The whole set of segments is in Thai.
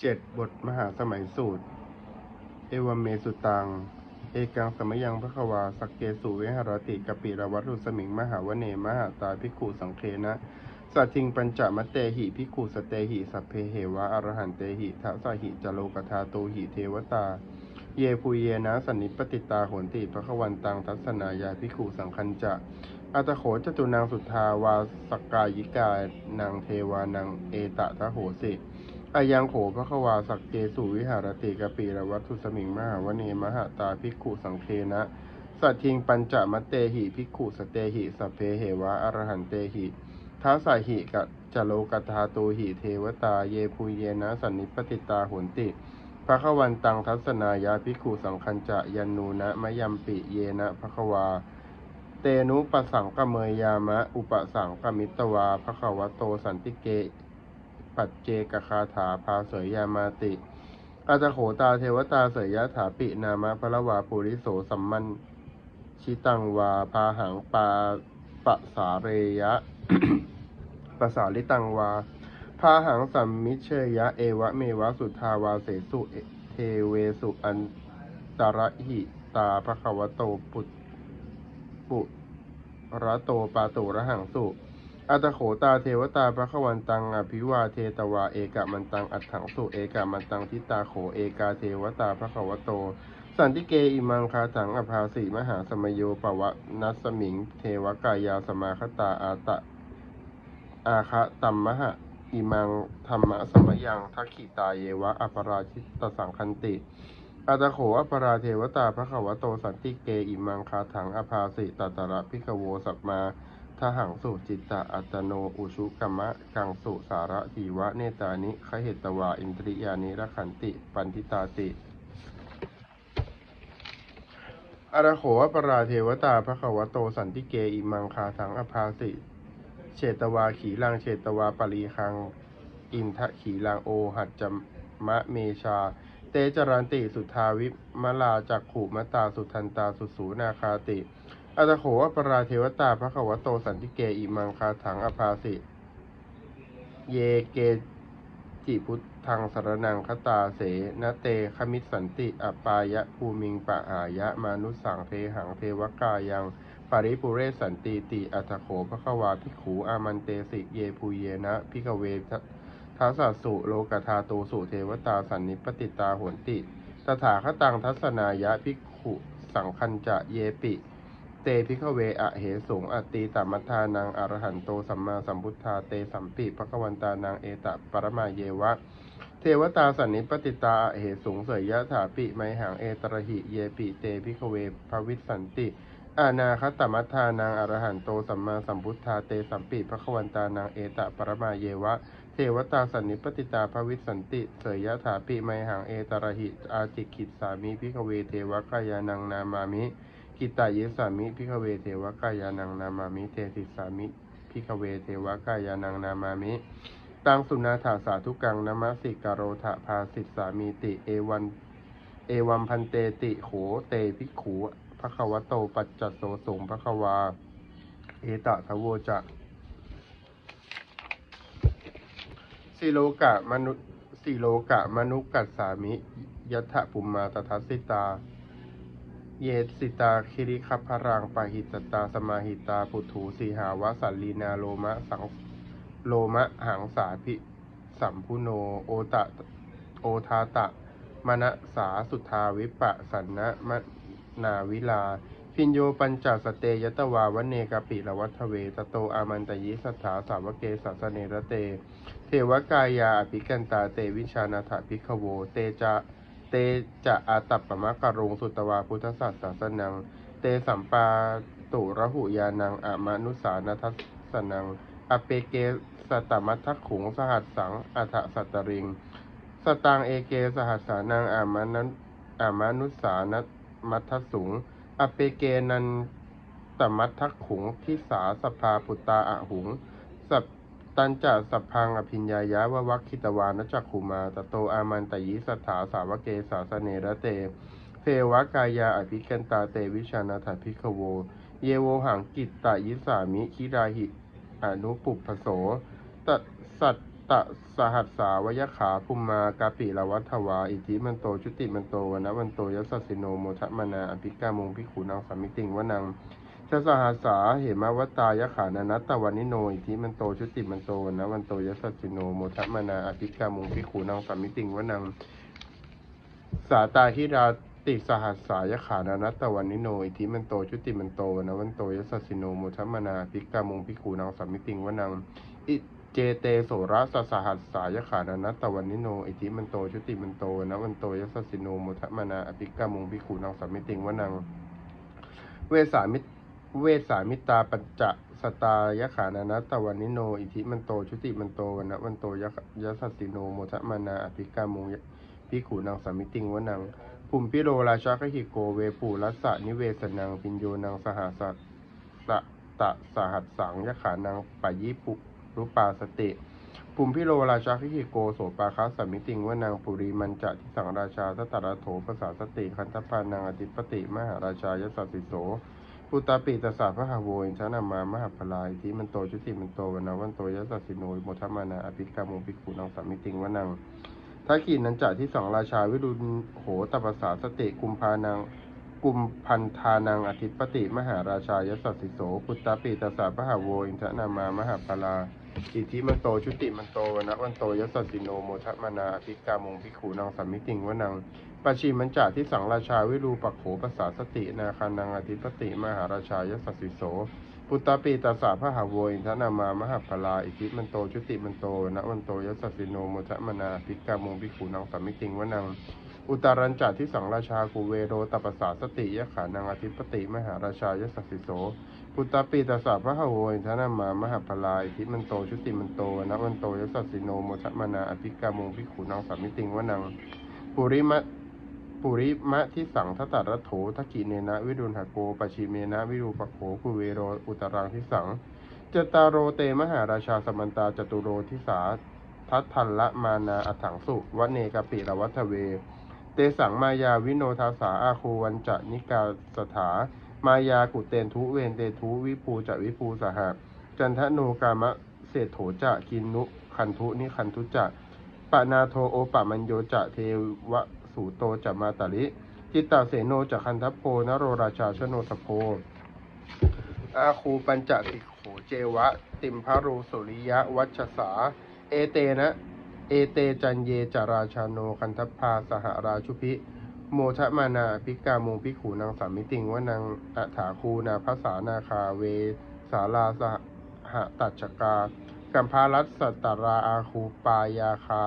เจ็ดบทมหาสมัยสูตร เอวเมสุตัง เอกังสมยังพระควา สักเกสุเวหรติกปิรวัตุสมิง มหาวเนมหาตาภิกขุสังเคนะ สัตทิงปัญจมตเตหิภิกขุสเตหิสัพเพเหวะอรหันเตหิทัสหิจโลกธาโตหิเทวตา เยภูเยนะ สันนิปติตาโหนติพระควันตังทัศนายาภิกขุสังคัญจะอัตโขจตุนางสุทธาวาสกกายิกานางเทวานางเอตะทะโหสิ อายังโขพระควาสักเกสุวิหารติกปีรวัตถุสมิงมหาวเนมหาตาภิกขุสังเคนะ สัตทิงปัญจมเตหิภิกขุสเตหิสัพเพเหวะอรหันเตหิท้าสาหิกะจโลกธาโตหิเทวตาเยภูเยนะสันนิปติตาโหนติพระขวันตังทัศนายาภิกขุสังคัญจะยันนูนะมยัมปิเยนะพระควา เตนุปสังกเมยยามะ อุปสังกมิตวาพระควโตสันติเก ปัจเจกคาถาพาเสยยามาติอาจโขตาเทวตาเสยยะถาปินามะพระวาปุริโสสัมมันชิตังวาพาหังปาปะสาเรยะปะสาลิตังวาพาหังสัมมิเชยะเอวะเมวะสุทาวาเสสุเทเวสุอันตระหิตาพระควโตปุตปุระโตปาโตระหังสุ อัตโขตาเทวตาพระขวันตังอภิวาเทตวาเอกะมันตังอัตถังสุเอกะมันตังทิตาโขเอกาเทวตาพระขวโต สันติเกอิมังคาถังอภาสีมหาสมโยปวะนัสมิง เทวกายาสมาคตาอาตะอาคะตัมมหะอิมังธรรมะสมยังทักขิตาเยวะอปราชิตสังคันติอัตโขอปราเทวตาพระขวโตสันติเกอิมังคาถังอภาสิตตระพิกโวสัมมา ทหังสุจิตตะอัตโน อุชุกรรมะ กังสุสาระทีวะ เนตานิขเหตวา อินทริยานิรขันติ ปันทิตาติอรโขอปราเทวตาพระขวโตสันติเกอิมังคาถังอภาสิเฉตวาขีลังเฉตวาปรีคัง อินทะขีลังโอหัจจมะเมชา เตจรันติสุทาวิมลาจักขุมตาสุทันตาสุสูนาคาติ อัตโขอปราเทวตาพระขวโตสันติเกอิมังคาถังอภาสิ เยเกจิพุทธังสรนังคตาเสนเตคมิสสันติอปายะภูมิงปะหายะมานุสังเทหังเทวกายังปริปุเรสันติติอัตโขภควาภิขูอามันเตสิเยภูเยนะพิกเวทัสสสุโลกธาโตสุเทวตาสันนิปติตาโหนติตถาคตังทัศนายะภิกขุสังคัญจะเยปิ เตพิกเวอะเหสงอตีตมัทธานังอรหันโตสัมมาสัมพุทธาเตสัมปิภควันตานังเอตะปรมาเยวะ เทวตาสันนิปติตาอเหสงเสยยะถาปิไมหังเอตระหิเยปิเตพิกเวภวิสันติอานาคตมัทธานังอรหันโตสัมมาสัมพุทธาเตสัมปิภควันตานังเอตะปรมาเยวะ เทวตาสันนิปติตาภวิสันติเสยยะถาปิไมหังเอตระหิอาจิกิตสามิพิกเวเทวกายานังนามามิ กิตตายิสามิพิกเวเทวกายานังนามามิเตสิสามิพิกเวเทวกายานังนามามิตังสุนาถาสาธุกังนมาสิกโรธาภาสิสสามีติเอวันเอวัมพันเตติโขเตภิกขูภควโตปัจจโสสงภควา เอตะทะโวจะสิโลกะมนุสิโลกะมนุกัสสามิ ยัตถปุมมาตทัสสิตา เยสิตาคิริคัพพรังปาหิตตาสมาหิตาปุถุสีหาวสัลลีนาโลมะสังโลมะหังสาพิสัมพุโนโอตะโอทาตะมณสาสุทาวิปะสันนะมนาวิลา พินโยปัญจสเตยตวาวเนกปิละวัฏเวตโตอามันตยิสัทธาสาวเกสัสเนระเต เทวกายาอภิกันตาเตวิชานาถาภิขโวเตจะ ตจะอาตัปปมะกะรุงสุตวาพุทธศาสนานัง เตสัมปาตุระหุยานังอามานุสานัทสนัง อเปเกสตมัทขุงสหัสสังอัฏสัตตริง สตังเอเกสหัสสานังอามานันอามานุสานัมัทสุง อเปเกนันตมัทขุงทิสาสภาปุตตาอะหุงสัพ ตันจะสัพพังอภิญญายะวะวัคคิตวานจักขุมาตโตอามันตยิสัทธาสาวเกสาสเนระเตเทวกายาอภิกันตาเตวิชานาถาภิกโว เยโวหังกิตตายิสามิคิราหิอนุปุปโสตสัตตะสหัสสาวยขาภุมมากาปิละวัฏวา อิทิมันโต ชุติมันโตวนะวันโตยสสสิโนโมทะมนาอภิกามงพิขูนางสามิติงวนัง ชะสหัสสาเหมาวตายขานานัตตวานิโนอิทิมันโตชุติมันโตนะวันโตยสสสิโนโมทะมนาอภิกามุงพิขูนางสามิติงวนังสาตาฮิราติสหัสสายขานานัตตวันนิโนอิทิมันโตชุติมันโตนะวันโตยสสสิโนโมทะมนาอภิกามุงพิขูนางสามิติงวนังอิเจเตโสระสสหัสสายขานานัตตวันนิโนอิทิมันโตชุติมันโตนะวันโตยสสสิโนโมทะมนาอภิกามุงพิขูนังสัมมิติงวนังเวสามิ เวสามิตาปัญจสตายขานานัตตวันนิโน อิทิมันโตชุติมันโตนนะวันโตยยสสสิโนโมทะมานาอภิกามุพิขูนังสัมมิติงวนังภูมิพิโรราชาคหิโกเวปูรัสสะนิเวสนังปิญโยนังสหสัตสะตะสหัสสังยขานังปะยิปุรูปาสติภูมิพิโรราชาคิหิโกโสปาคัสสมิติงวานางปุรีมันจะทิสังราชาทัตตระโถภาษาสติคันธพานังอธิปติมหาราชายสัสสิโส ปุตตาปิตสสะพระหาโวยชนะมามหาพลายที่มันโตชุติมันโตวนาวันโตยสัสสิโนโมทมานาอภิกามุปิกุนังสามิติงวานังทักขีนันจะที่สองราชาวิรุณโหตปสาสติกุมพานังกุมพันธานังอธิปติมหาราชายสัสิโสปุตตาปิตสสะพระหาโวอินทนามามหาปลาอิทธิมันโตชุติมันโตวนะวันโตยสัสิโนโมทะมานาอภิกามงพิขูนางสัมมิติงวนัง ปชิมันจาที่สังราชาวิรูปโขภาษาสตินาคานังอธิปติมหาราชายสัสสิโส ปุตตาปีตาสาพระหาโวอินทนามามหาพลาอิทิมันโตชุติมันโตนะวันโตยสัสสิโนโมทะมานาภิกามงพิขูนางสัมมิติงวนังอุตารัญจัที่สังราชากุเวโรตปสาสติยะขานังอธิปติมหาราชายสัสสิโสปุตตาปีตาสาพระหโวยทนามามหาพลายทิมันโตชุติมันโตนะวันโตยสัสสิโนโมทมานาอภิกามงพิขูนางสามิติงวนังปุริมะ ปุริมะที่สังทัตตรัตโถทักกิเนนะวิรุณหโกปชิเมนะวิรูปโขกุเวโรอุตรังที่สังจตารโรเตมหาราชาสมันตาจตุโรทิสาทัตทันละมานาอัถังสุวเนกปิรวัตเว เตสังมายาวิโนทาสาอาคูวันจะนิกาสถามายากุเตนทุเวนเตทุวิภูจะวิภูสหะจันทโนกามะเศษโถจะกินนุคันทุนิคันทุจะปะนาโทโอปะมัญโยจะเทว สูโตจะมาตาลิจิตตาเสโนจะคันทโพนโรราชาชโนทโพอาคูปัญจติโขเจวะ ติมพารูสุริยะ วัชสา เอเตนะ เอเตจันเยจาราชาโนคันทพาสหราชุพิ โมทะมานาพิกามูพิขูนางสามิติงวนังอัฐาคูนาภาษานาคาเว สาลาสหตัชกากัมพารัสสัตตราอาคูปายาคา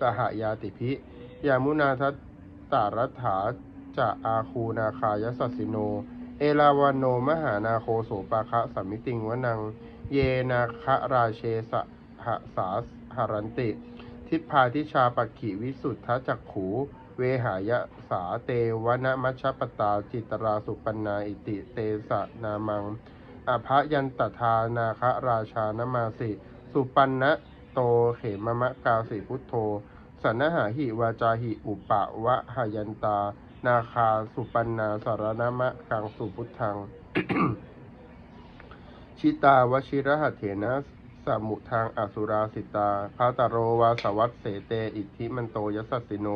สหยาติพิ ยามุนาทัต ตารัฐาจะอาคูนาคายสัสสิโน เอลาวานโนมหานาโคโสปาคะสัมมิติงวนัง เยนาคะราเชสหสาหรันติ ทิพพาทิชาปักขีวิสุทธจักขู เวหายะสาเตวนมัชปตาจิตราสุปันนาอิติเตสะนามังอภยันตทานาคะราชานมาสิ สุปันนะโตเขมมะกาสิพุทโธ สันนหาหิวาจาหิอุปะวะหยันตา นาคาสุปันนาสารนมะกังสุพุทธัง ชิตาวชิรหัตเถนะสมุทางอสุราสิตาพาตโรวาสวัตเสเต อิทธิมันโตยสัสสิโน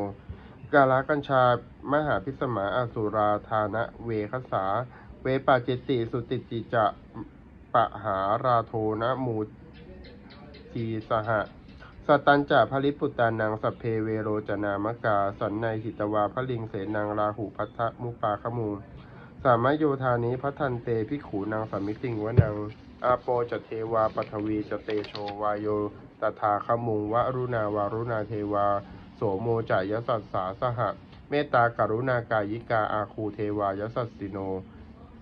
กาลกัญชามหาพิสมาอสุราธานะเวคสา เวปาจิติสุติจิจะปะหาราโทนะมูทีสหะ ตันจะพลิปุตานังสัพเพเวโรจนามกา สันในหิตวาพลิงเสนังราหูพัทธมุปาขมูสามโยธานิพัทันเตพิขูนางสามิติงวนังอาโปจเทวาปทวีจเตโชวายโยตถาคมุงวรุณาวารุณาเทวา โสโมจายสัสสาสหะ เมตตากรุณากายิกาอาคูเทวายสัสสิโน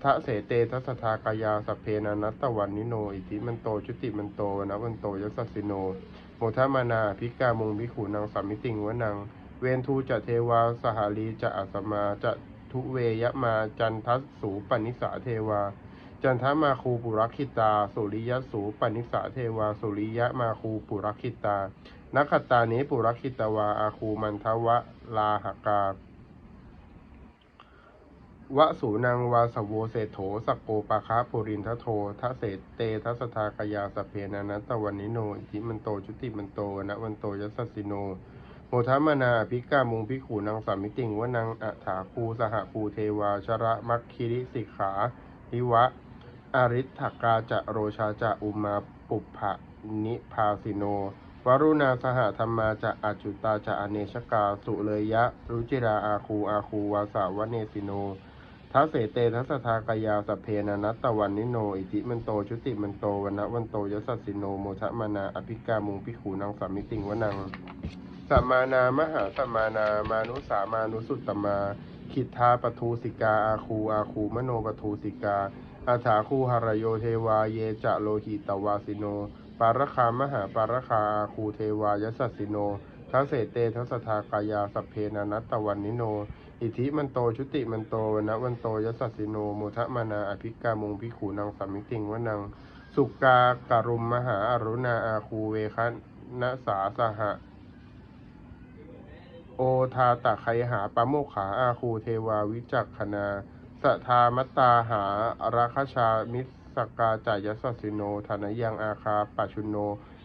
ทะเสเตทัสทากายาสพเพนานัตตวันนิโน อิทิมันโตชุติมันโตนะวันโตยสัสสิโน โมทมานาพิกามงพิขูนางสามิติงวนัง เวนทูจะเทวาสหารีจะอัสมาจะทุเวยะมาจันทัสสูปนิสาเทวา จันทมาคูปุรักขิตา สุริยสูปนิสาเทวา สุริยะมาคูปุรักขิตานักขตานิปุรักขิตวาอาคูมันทวะลาหกา วสูนังวาสโวเศโถสกโกปาคะปุรินทโททะเศเตทัสทากยาสเพนานัตวันนิโนอิทิมันโตจุติมันโตนะวันโตยัสสิโนโมทัมนาภิกามุงพิขูนางสามิติงวนังอัฏาคูสหคูเทวาชระมัคคิริสิกขานิวะอริ t กาจะโรชาจะอุมาปุพพะนิพาสิโนวรุณาสหธรรมาจะอจุตาจะอเนชกาสุเลยยะรุจิราอาคูอาคูวาสาวเนสิโน ทัสเสเตทัสทากายาสพเพนนัตตวันนิโน อิติมันโตชุติมันโตวันนะวันโตยสสสิโนโมทะมานาอภิกามุงพิขูนางสามิติงวนังสัมมานามหาสัมมานามานุสามานุสุตตมาคิทธาปทูสิกาอาคูอาคูมโนปทูสิกาอาถาคูหรโยเทวาเยจะโลหิตวาสิโน ปารคามหาปารคาอาคูเทวายสสสิโนทัเสเตทัสทากายาสพเพนนัตตวันนิโน อิทิมันโตชุติมันโตวนะวันโตยสสสิโนโมทะมานาอภิกามุงพิขูนางสามิติงวนังสุกาการุมมหาอรุณาอาคูเวคะนสาสหะ โอทาตะไคหาปะโมกขาอาคูเทวาวิจักขณาสทามตาหาราคชามิสกาจายสสสิโนธนยังอาคาปัชุโน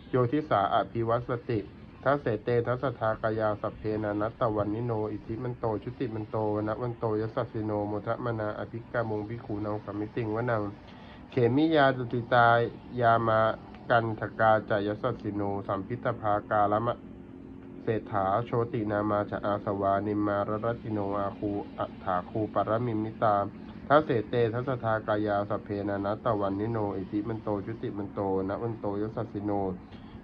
โยทิสาอภิวัสติ ทัสเสเตทัสทากายาสัพเพนานัตตวันนิโน อิทิมันโต ชุติมันโตวนะวันโตยสสสิโนโมทะมนาอภิกามงพิขูนังสมมิติงวนังเขมิยาตติตายามากันทกาจายสสสิโนสัมพิตภากาลมะเศรษฐาโชตินามาจะอาสวานิมารรติโนอาคูอัฏฐาคูปรมิมิตาทัสเสเตทัสทากายาสพเพนานัตตวันนิโน อิติมันโตจุติมันโตนะวันโตยสสสิโน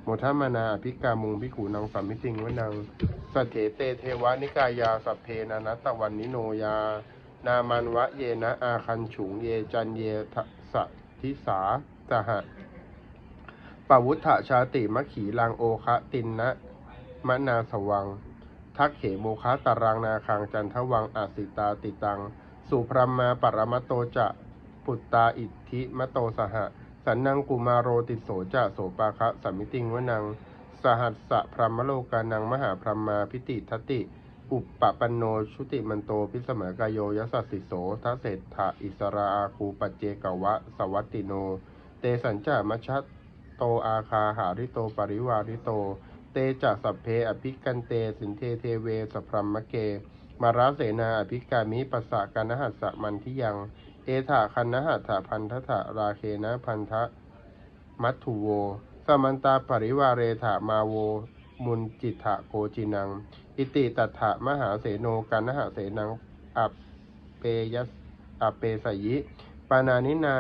มทัมานาอภิกามุงพิขูนังสัมมิติงวนังสัทเถเตเทวานิกายาสัพเพนานัตวันนิโนยา นามันวะเยนะอาคันฉุงเยจันเยทะสะทิสาสหะปวุฒชาติมะขีลังโอคะตินนะมนาสวัง ทักเขโมคะตารังนาคังจันทวังอาสิตาติตัง สุพรมมาปรมตโตจะ ปุตตาอิทธิมโตสหะ สันนังกุมาโรติโสจะโสปาคะสัมมิติงวนัง สหัสสะพรหมโลกานังมหาพรหมาพิติทติอุปปปันโนชุติมันโตพิสมัยกายโยยสัสสิโสทัสเศรษฐะอิสราอาคูปัจเจกวะ สวัตติโน เตสัญจามัชชะโตอาคาหาริโตปริวาริโต เตจะสัพเพอภิกันเตสินเทเทเวสพรัมมะเก มาราเสนาอภิกามิปัสสะกันหัสสะมันทิยัง ถาคันนหัตถพันทถะราเคนะพันทะมัตถุโว สมันตาปริวาเรถามาโว มุนจิตะโกจินัง อิติตัถะมหาเสโนกันหะเสนัง อัปเปยัสอัปเปสยิ ปานานินา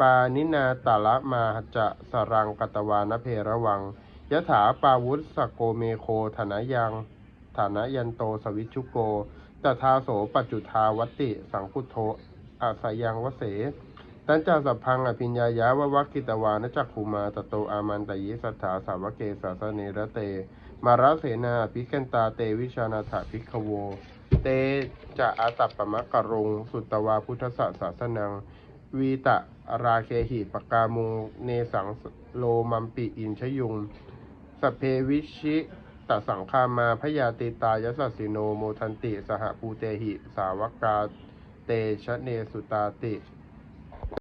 ปานินาตาละมาจะสรังกตวานเพระวัง ยถาปาวุธสโกเมโคธนายังฐานะยันโตสวิชุโกตถาโสปัจจุทาวัติ สังพุโธ อาสายังวเสตันจาสัพพังอภิญญายาววัคคิตวานจักขุมาตโตอามันตยิสัทธาสาวเกสาสเนระเต มาราเสนาภิกันตาเตวิชานาถาภิกขโว เตจะอาตัปปมะกะรงสุตวาพุทธศาสาสนัง วีตะราเคหิปกามุงเนสังโลมัมปิอินชยุงสเพวิชิตสังคามาพยาติตายสัสสิโนโมทันติสหภูเตหิ สาวกา เตชะเนสุตาติ